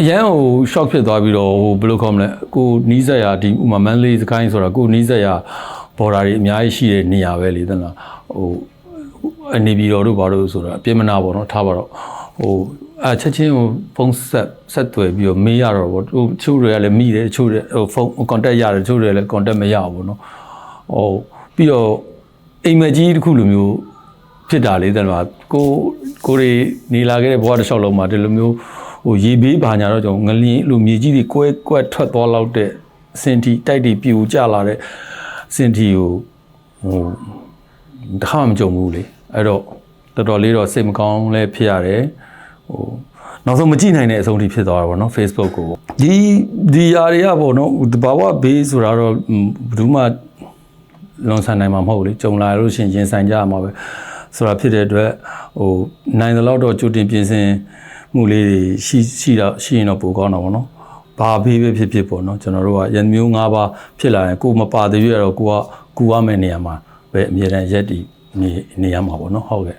အရန်ဟို shock ဖြစ်သွားပြီးတော့ဟိုဘယ်လိုခေါ်မလဲကိုနီးစက်ရဒီဥမာမန်လေးစကိုင်းဆိုတာကိုနီးစက်ရဘော်ဒါတွေအများကြီးရှိတဲ့နေရာပဲလေတလားဟိုအနေပြီးတော့တို့ဘာလို့ဆိုတာအပြစ်မနာပေါ့နော်ထားပါတော့ဟိုအချက်ချင်းဟိုဖုန်းဆက်ဆက်သွယ်ပြီးတော့မေးရတော့ဗောဟိုချို့တွေကလည်းမိတယ်ချို့တွေဟိုဖုန်း contact ရတယ်ချို့တွေလည်း contact မရဘူးဗောနော်ဟိုပြီးတော့အိမ်မက်ကြီးတစ်ခုလိုမျိုးဖြစ်တာလေတဲ့မှာကိုကိုတွေနေလာခဲ့တဲ့ဘဝတစ်လျှောက်လုံးမှာဒီလိုမျိုး ဟိုရေဘေးဘာညာတော့ကျွန်တော်ငလင်းလိုမြေကြီးတွေကွဲကွက်ထွက်သွားလောက်တဲ့စင်တီတိုက်တွေပြူကျလာတဲ့စင်တီကိုဟိုတခါမှမကြုံဘူးလေအဲ့တော့တော်တော်လေးတော့စိတ်မကောင်းလဲဖြစ်ရတယ်ဟိုနောက်ဆုံးမကြည့်နိုင်တဲ့အဆုံးထိဖြစ်သွားတာပေါ့နော် Facebook ကိုဒီဒီຢာတွေကပေါ့နော်တဘာဝဘေးဆိုတာတော့ဘယ်သူမှလွန်ဆန်နိုင်မှာမဟုတ်လေကြုံလာလို့ရှရင်ရင်ဆိုင်ကြရမှာပဲဆိုတာဖြစ်တဲ့အတွက်ဟိုနိုင်တဲ့လောက်တော့ကြိုတင်ပြင်ဆင် မှုလေးတွေရှိရှိတော့ရှိရင်တော့ပိုကောင်းတော့ဗောနော်ဘာဘေးပဲဖြစ်ဖြစ်ပေါ့နော်ကျွန်တော်တို့ကရန်မျိုး၅ပါးဖြစ်လာရင်ကိုယ်မပါသေးရတော့ကိုကကူရမယ့်နေရာမှာပဲအမြဲတမ်းရက်တည်နေနေရမှာပေါ့နော်ဟုတ်ကဲ့